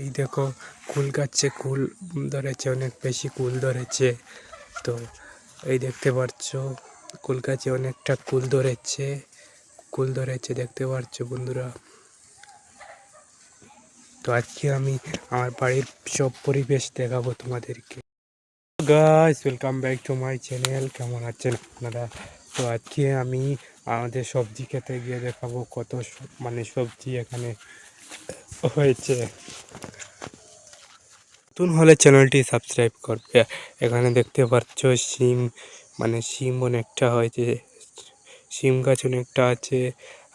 এই দেখো, কুল গাছে কুল ধরেছে, অনেক বেশি কুল ধরেছে। তো এই দেখতে পাচ্ছ কুল গাছে অনেকটা কুল ধরেছে কুল ধরেছে দেখতে পাচ্ছ বন্ধুরা। তো আজকে আমি আমার বাড়ির সব পরিবেশ দেখাবো তোমাদেরকে। Guys welcome back to my channel কেমন আছেন আপনারা? তো আজকে আমি আমাদের সবজি খেতে গিয়ে দেখাবো কত মানে সবজি এখানে হয়েছে। নতুন হলে চ্যানেলটি সাবস্ক্রাইব করবে। এখানে দেখতে পাচ্ছ সিম মানে সিম অনেকটা হয়েছে সিম গাছ অনেকটা আছে।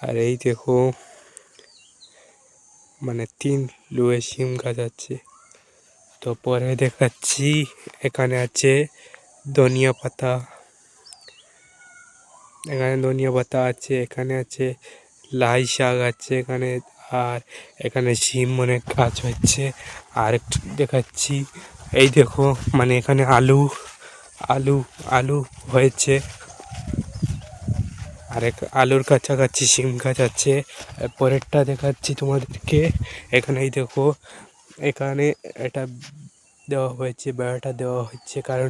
আর এই দেখো মানে তিন লুয়ে সিম গাছ আছে। তো পরে দেখাচ্ছি, এখানে আছে ধনিয়া পাতা। এখানে ধনিয়া পাতা আছে, এখানে আছে লাই শাক আছে, এখানে আর এখানে সিম অনেক গাছ হচ্ছে। আর একটু দেখাচ্ছি। এই দেখো মানে এখানে আলু আলু আলু হয়েছে। আর এক আলুর কাছাকাছি সিম গাছ আছে। পরেরটা দেখাচ্ছি তোমাদেরকে। এখানে এই দেখো, এখানে এটা দেওয়া হয়েছে, বেড়াটা দেওয়া হচ্ছে। কারণ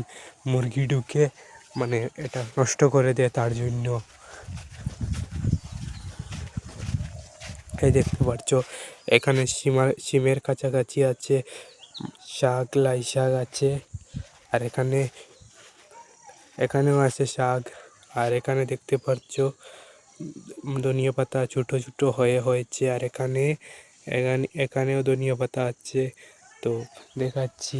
মুরগি ঢুকে মানে এটা নষ্ট করে দেয় তার জন্য। এই দেখতে পাচ্ছ এখানে সীমার সিমের কাছাকাছি আছে, শাক, লাই শাক আছে, আর এখানে, এখানেও আছে শাক, আর এখানে দেখতে পাচ্ছ ধনিয়া পাতা ছোটো ছোটো হয়ে হয়েছে, আর এখানে এখানে, এখানেও ধনিয়া পাতা আছে, তো দেখাচ্ছি।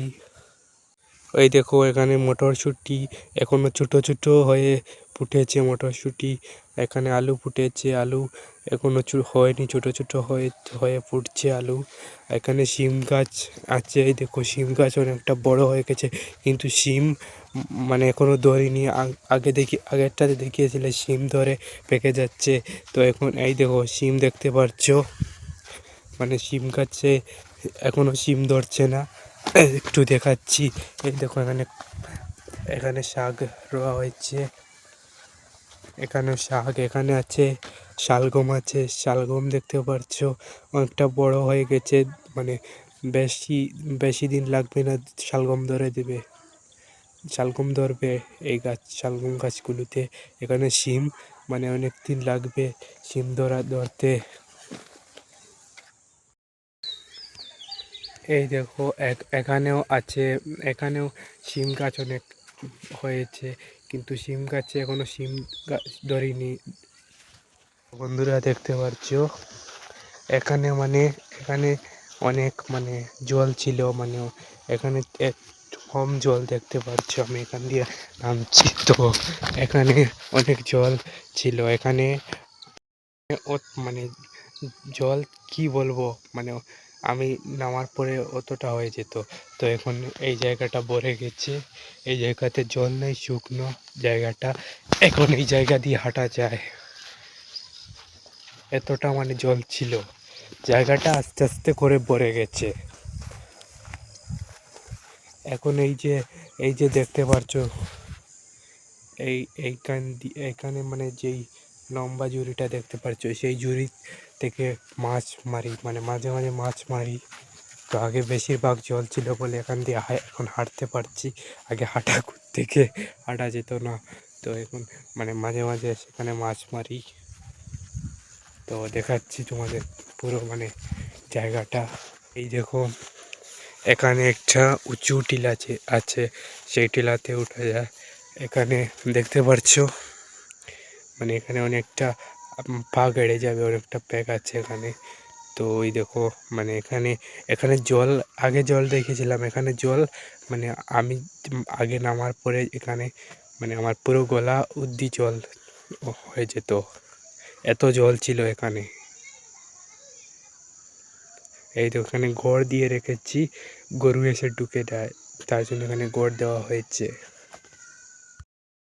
ওই দেখো, এখানে মটরশুঁটি এখনও ছোটো ছোটো হয়ে ফুটেছে মটরশুঁটি এখানে আলু ফুটেছে, আলু এখনও হয়নি, ছোট ছোট হয়ে হয়ে ফুটছে আলু। এখানে শিম গাছ আছে, এই দেখো শিম গাছ অনেকটা বড় হয়ে গেছে, কিন্তু শিম মানে এখনও ধরেনি। আগ- দেখি, আগেরটাতে দেখিয়েছিলে শিম ধরে পেকে যাচ্ছে। তো এখন এই দেখো শিম দেখতে পাচ্ছ। মানে শিম গাছে এখনও শিম ধরছে না। একটু দেখাচ্ছি। এই দেখো এখানে এখানে শাক রোয়া হয়েছে। এখানে শাক, এখানে আছে শালগম আছে। শালগম দেখতে পাচ্ছ, অনেকটা বড় হয়ে গেছে। মানে বেশি বেশি দিন লাগবে না শালগম ধরে দেবে। শালগম ধরবে এই গাছ, শালগম গাছগুলোতে। এখানে শিম মানে অনেক দিন লাগবে শিম ধরা, ধরতে। এই দেখো এখানেও আছে, এখানেও শিম গাছ অনেক হয়েছে। কিন্তু শিম গাছে এখনও গাছ ধরিনি। বন্ধুরা দেখতে পাচ্ছ? এখানে মানে এখানে অনেক মানে জল ছিল মানে এখানে কম জল দেখতে পাচ্ছ, আমি এখান দিয়ে নামছি। তো এখানে অনেক জল ছিল, এখানে মানে জল কি বলব? মানে আমি নামার পরে অতটা হয়ে যেত। তো এখন এই জায়গাটা ভরে গেছে। এই জায়গাতে জল নেই, শুকনো জায়গাটা। এখন এই জায়গা দিয়ে হাঁটা যায়। এতটা মানে জল ছিল। জায়গাটা আস্তে আস্তে করে ভরে গেছে। এখন এই যে এই যে দেখতে পারছ, এই এইখান দি- এইখানে মানে যেই লম্বা ঝুড়িটা দেখতে পাচ্ছ সেই ঝুড়ি থেকে মাছ মারি মানে মাঝে মাঝে মাছ মারি। তো আগে বেশিরভাগ জল ছিল বলে এখান দিয়ে এখন হাঁটতে পারছি। আগে হাঁটা থেকে হাঁটা যেত না। তো এখন মানে মাঝে মাঝে সেখানে মাছ মারি। তো দেখাচ্ছি তোমাদের পুরো মানে জায়গাটা। এই দেখো, এখানে একটা উঁচু টিলা আছে আছে। সেই টিলাতে উঠা যায়। এখানে দেখতে পারছ মানে এখানে অনেকটা পা গেড়ে যাবে অনেকটা প্যাক আছে এখানে। তো ওই দেখো মানে এখানে এখানে জল, আগে জল দেখেছিলাম, এখানে জল মানে আমি আগে নামার পরে এখানে মানে আমার পুরো গলা অব্দি জল হয়ে যেত। এত জল ছিল এখানে। এই তো এখানে গড় দিয়ে রেখেছি, গরু এসে ঢুকে দেয় তার জন্য এখানে গড় দেওয়া হয়েছে।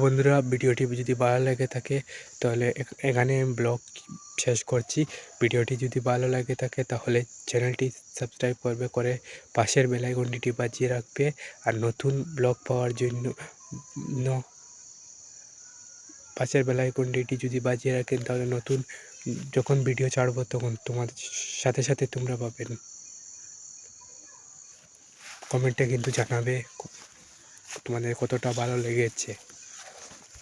বন্ধুরা, ভিডিওটি যদি ভালো লেগে থাকে, তাহলে এখ- এখানে ব্লগ শেষ করছি। ভিডিওটি যদি ভালো লাগে থাকে, তাহলে চ্যানেলটি সাবস্ক্রাইব করবে, করে পাশের বেলাইকনটি বাজিয়ে রাখবে। আর নতুন ব্লগ পাওয়ার জন্য পাশের বেলাইকনটি যদি বাজিয়ে রাখেন, তাহলে নতুন যখন ভিডিও ছাড়বো, তখন তোমার সাথে সাথে তোমরা পাবেন। কমেন্টে কিন্তু জানাবে তোমাদের কতটা ভালো লেগেছে।